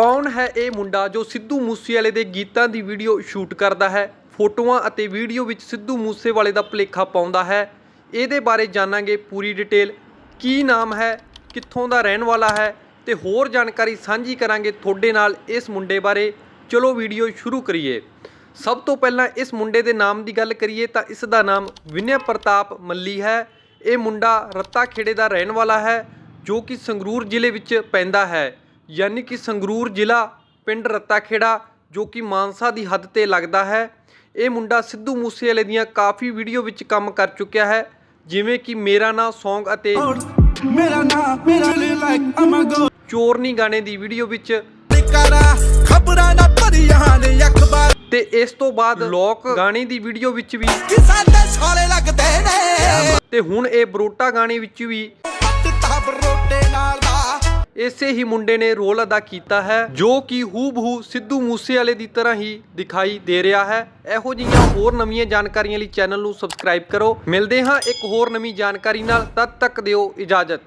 ਕੌਣ ਹੈ ਇਹ ਮੁੰਡਾ ਜੋ ਸਿੱਧੂ ਮੂਸੇਵਾਲੇ ਦੇ ਗੀਤਾਂ ਦੀ ਵੀਡੀਓ ਸ਼ੂਟ ਕਰਦਾ ਹੈ? ਫੋਟੋਆਂ ਅਤੇ ਵੀਡੀਓ ਵਿੱਚ ਸਿੱਧੂ ਮੂਸੇਵਾਲੇ ਦਾ ਭੁਲੇਖਾ ਪਾਉਂਦਾ ਹੈ। ਇਹਦੇ ਬਾਰੇ ਜਾਣਾਂਗੇ ਪੂਰੀ ਡਿਟੇਲ। ਕੀ ਨਾਮ ਹੈ? ਕਿੱਥੋਂ ਦਾ ਰਹਿਣ ਵਾਲਾ ਹੈ? ਤੇ ਹੋਰ ਜਾਣਕਾਰੀ ਸਾਂਝੀ ਕਰਾਂਗੇ ਤੁਹਾਡੇ ਨਾਲ ਇਸ ਮੁੰਡੇ ਬਾਰੇ। ਚਲੋ ਵੀਡੀਓ ਸ਼ੁਰੂ ਕਰੀਏ। ਸਭ ਤੋਂ ਪਹਿਲਾਂ ਇਸ ਮੁੰਡੇ ਦੇ ਨਾਮ ਦੀ ਗੱਲ ਕਰੀਏ ਤਾਂ ਇਸ ਦਾ ਨਾਮ ਵਿਨੈ ਪ੍ਰਤਾਪ ਮੱਲੀ ਹੈ। ਇਹ ਮੁੰਡਾ ਰੱਤਾ ਖੇੜੇ ਦਾ ਰਹਿਣ ਵਾਲਾ ਹੈ, ਜੋ ਕਿ ਸੰਗਰੂਰ ਜ਼ਿਲ੍ਹੇ ਵਿੱਚ ਪੈਂਦਾ ਹੈ। ਯਾਨੀ ਕਿ ਸੰਗਰੂਰ ਜ਼ਿਲ੍ਹਾ ਪਿੰਡ ਰੱਤਾ ਖੇੜਾ ਜੋ ਕਿ ਮਾਨਸਾ ਦੀ ਹੱਦ ਤੇ ਲੱਗਦਾ ਹੈ। ਇਹ ਮੁੰਡਾ ਸਿੱਧੂ ਮੂਸੇਵਾਲੇ ਦੀਆਂ ਕਾਫੀ ਵੀਡੀਓ ਵਿੱਚ ਕੰਮ ਕਰ ਚੁੱਕਿਆ ਹੈ ਜਿਵੇਂ ਕਿ ਮੇਰਾ ਨਾਂ Song ਅਤੇ ਮੇਰਾ ਨਾਮ ਮੇਰਾ ਲਾਈਕ ਅਮ ਗੋ ਚੋਰਨੀ ਗਾਣੇ ਦੀ ਵੀਡੀਓ ਵਿੱਚ ਖਬਰਾਂ ਨਾ ਭਰੀਆਂ ਨੇ ਅਖਬਾਰ। ਤੇ ਇਸ ਤੋਂ ਬਾਅਦ ਲੋਕ ਗਾਣੇ ਦੀ ਵੀਡੀਓ ਵਿੱਚ ਵੀ ਸਾਡੇ ਸਾਲੇ ਲੱਗਦੇ ਨੇ। ਤੇ ਹੁਣ ਇਹ ਬਰੋਟਾ ਗਾਣੇ ਵਿੱਚ ਵੀ ਟਿੱਟਾ ਬਰੋਟੇ ਨਾਲ ਦਾ ਇਸੇ ਹੀ ਮੁੰਡੇ ਨੇ ਰੋਲ ਅਦਾ ਕੀਤਾ ਹੈ, ਜੋ ਕਿ ਹੂਬਹੂ ਸਿੱਧੂ ਮੂਸੇਵਾਲੇ ਦੀ ਤਰ੍ਹਾਂ ਹੀ ਦਿਖਾਈ ਦੇ ਰਿਹਾ ਹੈ। ਇਹੋ ਜਿਹੀਆਂ ਹੋਰ ਨਵੀਆਂ ਜਾਣਕਾਰੀਆਂ ਲਈ ਚੈਨਲ ਨੂੰ ਸਬਸਕ੍ਰਾਈਬ ਕਰੋ। ਮਿਲਦੇ ਹਾਂ ਇੱਕ ਹੋਰ ਨਵੀਂ ਜਾਣਕਾਰੀ ਨਾਲ। ਤਦ ਤੱਕ ਦਿਓ ਇਜਾਜ਼ਤ।